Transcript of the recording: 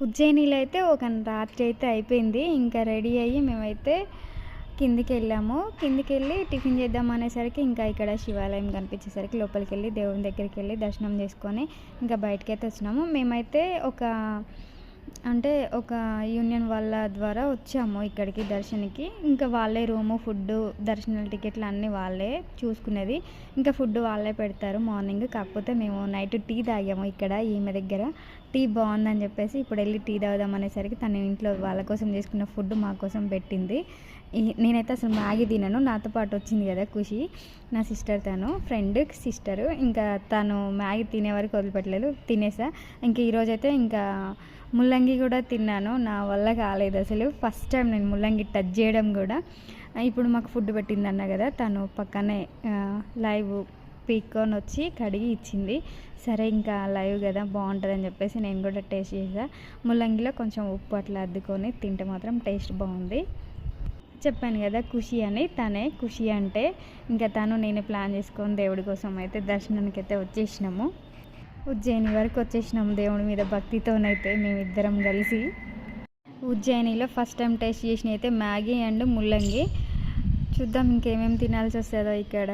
ఉజ్జయినిలో అయితే ఒక రాత్రి అయితే అయిపోయింది. ఇంకా రెడీ అయ్యి మేమైతే కిందికి వెళ్ళాము కిందికి వెళ్ళి టిఫిన్ చేద్దాం అనేసరికి ఇంకా ఇక్కడ శివాలయం కనిపించేసరికి లోపలికి వెళ్ళి దేవుని దగ్గరికి వెళ్ళి దర్శనం చేసుకొని ఇంకా బయటకి అయితే వచ్చినాము. మేమైతే ఒక అంటే ఒక యూనియన్ వాళ్ళ ద్వారా వచ్చాము ఇక్కడికి దర్శనకి. ఇంకా వాళ్ళే రూము ఫుడ్ దర్శనాల టికెట్లు అన్నీ వాళ్ళే చూసుకునేది. ఇంకా ఫుడ్ వాళ్ళే పెడతారు మార్నింగ్. కాకపోతే మేము నైట్ టీ తాగాము ఇక్కడ ఈమె దగ్గర. టీ బాగుందని చెప్పేసి ఇప్పుడు వెళ్ళి టీ తాగుదాం అనేసరికి తన ఇంట్లో వాళ్ళ కోసం చేసుకున్న ఫుడ్ మా కోసం పెట్టింది. నేనైతే అసలు మ్యాగీ తినను. నాతో పాటు వచ్చింది కదా ఖుషి నా సిస్టర్ తను ఫ్రెండ్ సిస్టరు. ఇంకా తను మ్యాగీ తినే వరకు వదిలిపెట్టలేదు. తినేసా. ఇంకా ఈరోజైతే ఇంకా ముల్లంగి కూడా తిన్నాను. నా వల్ల కాలేదు అసలు. ఫస్ట్ టైం నేను ముల్లంగి టచ్ చేయడం కూడా. ఇప్పుడు మాకు ఫుడ్ పెట్టింది అన్న కదా తను పక్కనే లైవ్ పీక్కొని వచ్చి కడిగి ఇచ్చింది. సరే ఇంకా లైవ్ కదా బాగుంటుందని చెప్పేసి నేను కూడా టేస్ట్ చేసా ముల్లంగిలో కొంచెం ఉప్పు అట్లా అద్దుకొని తింటే మాత్రం టేస్ట్ బాగుంది. చెప్పాను కదా ఖుషి అని. తనే ఖుషి అంటే ఇంకా తను నేను ప్లాన్ చేసుకొని దేవుడి కోసం అయితే దర్శనానికి అయితే వచ్చేసినాము. ఉజ్జయిని వరకు వచ్చేసినాం దేవుడి మీద భక్తితోనైతే మేమిద్దరం కలిసి. ఉజ్జయినిలో ఫస్ట్ టైం టేస్ట్ చేసిన అయితే మ్యాగీ అండ్ ముల్లంగి. చూద్దాం ఇంకేమేమి తినాల్సి వస్తుందో ఇక్కడ.